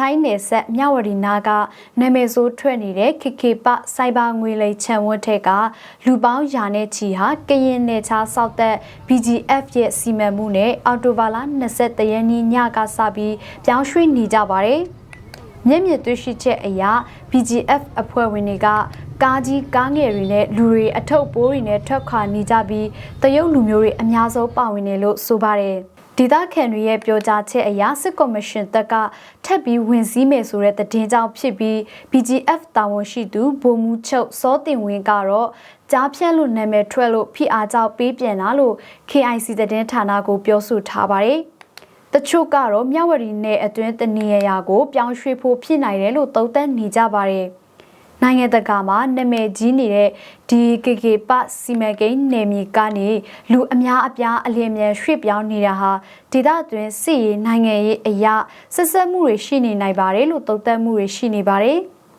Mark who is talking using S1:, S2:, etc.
S1: ထိုင်းနယ်ဆက်မြဝတီနာကနာမည်ဆိုးထွက်နေတဲ့ခေခေပစိုက်ဘာငွေလိမ်ခြံဝတ်ထက်ကလူပေါင်းရာနဲ့ချီဟာကရင်နယ်ခြားစောက်သက် BGF ရဲ့စီမံမှုနဲ့အော်တိုဘာလ23ရက်နေ့ညကစပြီးပြောင်းရွှေ့နေကြပါတယ်။မျက်မြင်တွေ့ရှိချက်အရ BGF အဖွဲ့ဝင်တွေကကားကြီးကားငယ်တွေနဲ့လူတွေအထုပ်ပိုးတွေနဲ့ထွက်ခွာနေကြပြီးတရုတ်လူမျိုးတွေအများဆုံးပါဝင်နေလို့ဆိုပါတယ်။ ဒေသခံတွေရဲ့ပြောကြားချက်အရစစ်ကော်မရှင်တက်ကထပ်ပြီးဝင်စည်းမယ်ဆိုတဲ့သတင်းကြောင့်ဖြစ်ပြီး BGF တာဝန်ရှိသူဗိုလ်မှူးချုပ်စောတင်ဝင်းကတော့ကြားဖြတ်လို့နာမည်ထွက်လို့ဖိအားကြောင့်ပေးပြန်လာလို့ KIC သတင်းဌာနကိုပြောဆိုထားပါတယ်။တချို့ကတော့မြဝတီနယ်အတွင်းတနေရာကိုပြောင်းရွှေ့ဖို့ဖြစ်နိုင်တယ်လို့သုံးသပ်နေကြပါတယ်။ နိုင်ငံတကာမှာနာမည်ကြီးနေတဲ့ဒီကေကေပစီမံကိန်းနယ်မြေကနေလူအများအပြားအလင်းမြန်ရွှေ့ပြောင်းနေတာဟာဒေသတွင်းစစ်ရေးနိုင်ငံရေးအရာဆက်ဆက်မှုတွေရှိနေနိုင်ပါတယ်လို့သုံးသပ်မှုတွေရှိနေပါတယ်။